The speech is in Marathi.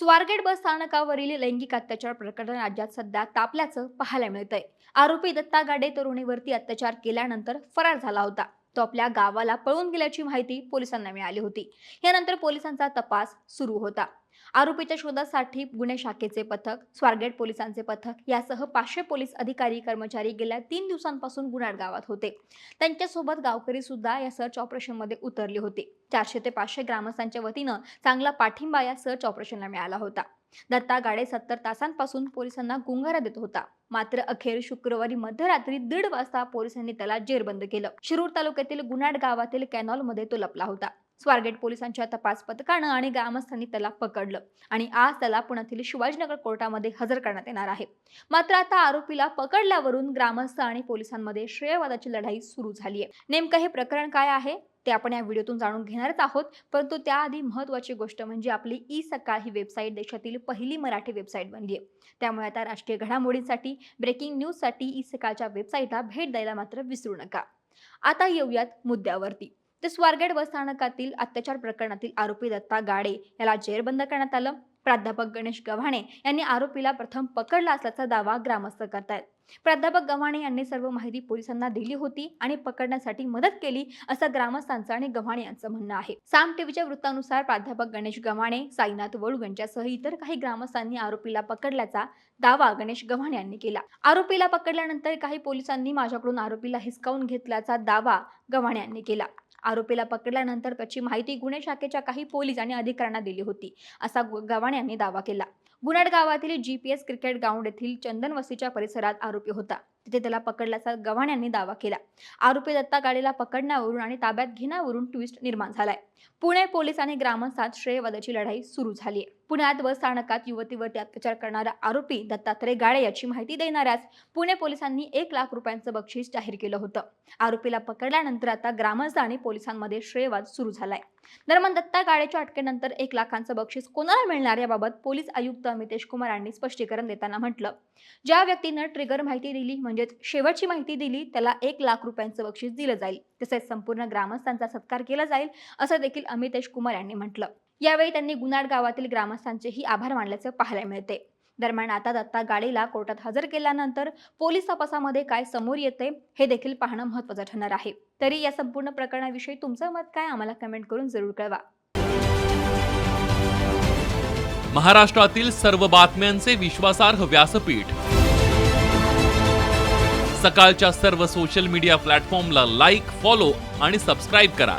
स्वारगेट बस स्थानकावरील लैंगिक अत्याचार प्रकरण राज्यात सध्या तापल्याचं पाहायला मिळतंय. आरोपी दत्ता गाडे तरुणीवरती अत्याचार केल्यानंतर फरार झाला होता. तो आपल्या गावाला पळून गेल्याची माहिती पोलिसांना मिळाली होती. यानंतर पोलिसांचा तपास सुरू होता. आरोपीच्या शोधासाठी गुन्हे शाखेचे पथक स्वारगेट पोलिसांचे पथक यासह पाचशे पोलीस अधिकारी कर्मचारी गेल्या तीन दिवसांपासून गुन्हाड गावात होते. त्यांच्यासोबत गावकरी सुद्धा या सर्च ऑपरेशनमध्ये उतरले होते. चारशे ते पाचशे ग्रामस्थांच्या वतीनं चांगला पाठिंबा या सर्च ऑपरेशनला मिळाला होता. दत्ता गाडे सत्तर तासांपासून पोलिसांना गुंगारा देत होता. मात्र अखेर शुक्रवारी मध्यरात्री दीड वाजता पोलिसांनी त्याला जेरबंद केलं. शिरूर तालुक्यातील गुनाड गावातील कॅनॉलमध्ये तो लपला होता. स्वारगेट पोलिसांच्या तपास पथकानं आणि ग्रामस्थांनी त्याला पकडलं आणि आज त्याला पुण्यातील शिवाजीनगर कोर्टामध्ये हजर करण्यात येणार आहे. मात्र आता आरोपीला पकडल्यावरून ग्रामस्थ आणि पोलिसांमध्ये श्रेयवादाची लढाई सुरू झाली आहे नेमकं हे प्रकरण काय आहे? ते आपण या व्हिडिओतून जाणून घेणारच आहोत. परंतु त्याआधी महत्त्वाची गोष्ट म्हणजे आपली ई सकाळ ही वेबसाईट देशातील पहिली मराठी वेबसाईट बनली आहे. त्यामुळे आता राष्ट्रीय घडामोडींसाठी ब्रेकिंग न्यूजसाठी ई सकाळच्या वेबसाईटला भेट द्यायला मात्र विसरू नका. आता येऊयात मुद्द्यावरती. तर स्वारगेट बसस्थानकातील अत्याचार प्रकरणातील आरोपी दत्ता गाडे याला जेरबंद करण्यात आलं. प्राध्यापक गणेश गव्हाणे यांनी आरोपीला प्रथम पकडला असल्याचा दावा ग्रामस्थ करतायत. प्राध्यापक गव्हाणे यांनी सर्व माहिती पोलिसांना दिली होती आणि पकडण्यासाठी मदत केली असं ग्रामस्थांचं आणि गव्हाणे यांचं म्हणणं आहे. साम टीव्हीच्या वृत्तानुसार प्राध्यापक गणेश गव्हाणे साईनाथ वळू यांच्यासह इतर काही ग्रामस्थांनी आरोपीला पकडल्याचा दावा गणेश गव्हाणे यांनी केला. आरोपीला पकडल्यानंतर काही पोलिसांनी माझ्याकडून आरोपीला हिसकावून घेतल्याचा दावा गव्हाणे यांनी केला. आरोपीला पकडल्यानंतर त्याची माहिती गुन्हे शाखेच्या काही पोलीस आणि अधिकाऱ्यांना दिली होती. असा गु- यांनी दावा केला. गुनाड गावातील जीपीएस क्रिकेट ग्राउंड येथील चंदन वस्तीच्या परिसरात आरोपी होता. तिथे त्याला पकडल्याचा गव्हाण यांनी दावा केला. आरोपी दत्ता गाडीला पकडण्यावरून आणि ताब्यात घेण्यावरून ट्विस्ट निर्माण झालाय. पुणे पोलीस आणि ग्रामस्थात श्रेयवादाची लढाई सुरू झाली आहे पुण्यात बस स्थानकात युवतीवरती अत्याचार करणारा आरोपी दत्तात्रय गाडे याची माहिती देणाऱ्यास पुणे पोलिसांनी एक लाख रुपयांचं बक्षीस जाहीर केलं होतं. आरोपीला पकडल्यानंतर आता ग्रामस्थ आणि पोलिसांमध्ये श्रेयवाद सुरू झालाय. दरम्यान दत्ता गाडेच्या अटकेनंतर एक लाखांचं बक्षीस कोणाला मिळणार याबाबत पोलीस आयुक्त अमितेश कुमार यांनी स्पष्टीकरण देताना म्हटलं. ज्या व्यक्तीनं ट्रिगर माहिती दिली म्हणजेच शेवटची माहिती दिली त्याला एक लाख रुपयांचं बक्षीस दिलं जाईल. तसेच संपूर्ण ग्रामस्थांचा सत्कार केला जाईल असं देखील अमितेश कुमार यांनी म्हटलं. यावेळी त्यांनी गुनाड गावातील ग्रामस्थांचेही आभार मानल्याचे पाहायला मिळते. दरम्यान आता दत्ता गाडीला कोर्टात हजर केल्यानंतर पोलीस तपासामध्ये काय समोर येते हे देखील पाहणं महत्त्वाचं ठरणार आहे. तरी या संपूर्ण प्रकरणाविषयी तुमचं मत काय आम्हाला कमेंट करून जरूर कळवा. महाराष्ट्रातील सर्व बातम्यांचे विश्वासार्ह व्यासपीठ. सकाळच्या सर्व सोशल मीडिया प्लॅटफॉर्मला लाईक फॉलो आणि सबस्क्राईब करा.